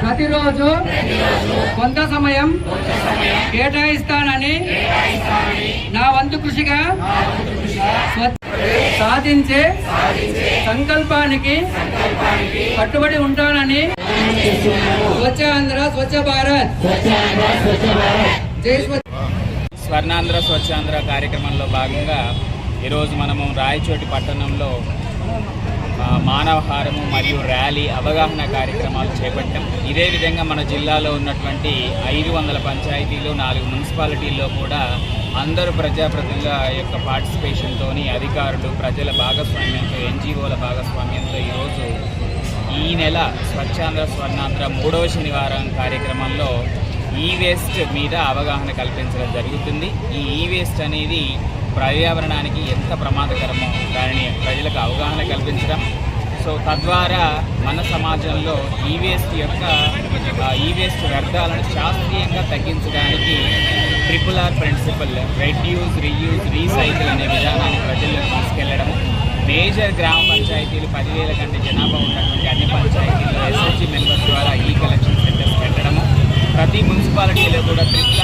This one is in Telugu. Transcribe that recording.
ప్రతిరోజు కొంత సమయం కేటాయిస్తానని నా వంతు కృషిగా సాధించే సంకల్పానికి కట్టుబడి ఉంటానని స్వచ్ఛ ఆంధ్ర స్వచ్ఛ భారత్. జై స్వర్ణాంధ్ర స్వచ్ఛాంధ్ర కార్యక్రమంలో భాగంగా ఈరోజు మనము రాయచోటి పట్టణంలో మానవహారము మరియు ర్యాలీ అవగాహన కార్యక్రమాలు చేపట్టాం ఇదే విధంగా మన జిల్లాలో ఉన్నటువంటి ఐదు వందల పంచాయతీలు నాలుగు మున్సిపాలిటీల్లో కూడా అందరూ ప్రజాప్రతినిధుల యొక్క పార్టిసిపేషన్తో అధికారులు ప్రజల భాగస్వామ్యంతో ఎన్జిఓల భాగస్వామ్యంతో ఈరోజు ఈ నెల స్వచ్ఛాంధ్ర స్వర్ణాంధ్ర మూడవ శనివారం కార్యక్రమంలో ఈ వేస్ట్ మీద అవగాహన కల్పించడం జరుగుతుంది. ఈ ఈ వేస్ట్ అనేది పర్యావరణానికి ఎంత ప్రమాదకరమో దానిని ప్రజలకు అవగాహన కల్పించడం. సో తద్వారా మన సమాజంలో ఈ వేస్ట్ యొక్క ఆ, ఈ వేస్ట్ వ్యర్థాలను శాస్త్రీయంగా తగ్గించడానికి triple R principle reduce reuse recycle అనే విధానాన్ని ప్రజల్లో తీసుకెళ్ళడం. మేజర్ గ్రామ పంచాయతీలు పదివేల కంటే జనాభా ఉన్నటువంటి అన్ని పంచాయతీల్లో Chile, por la tribu.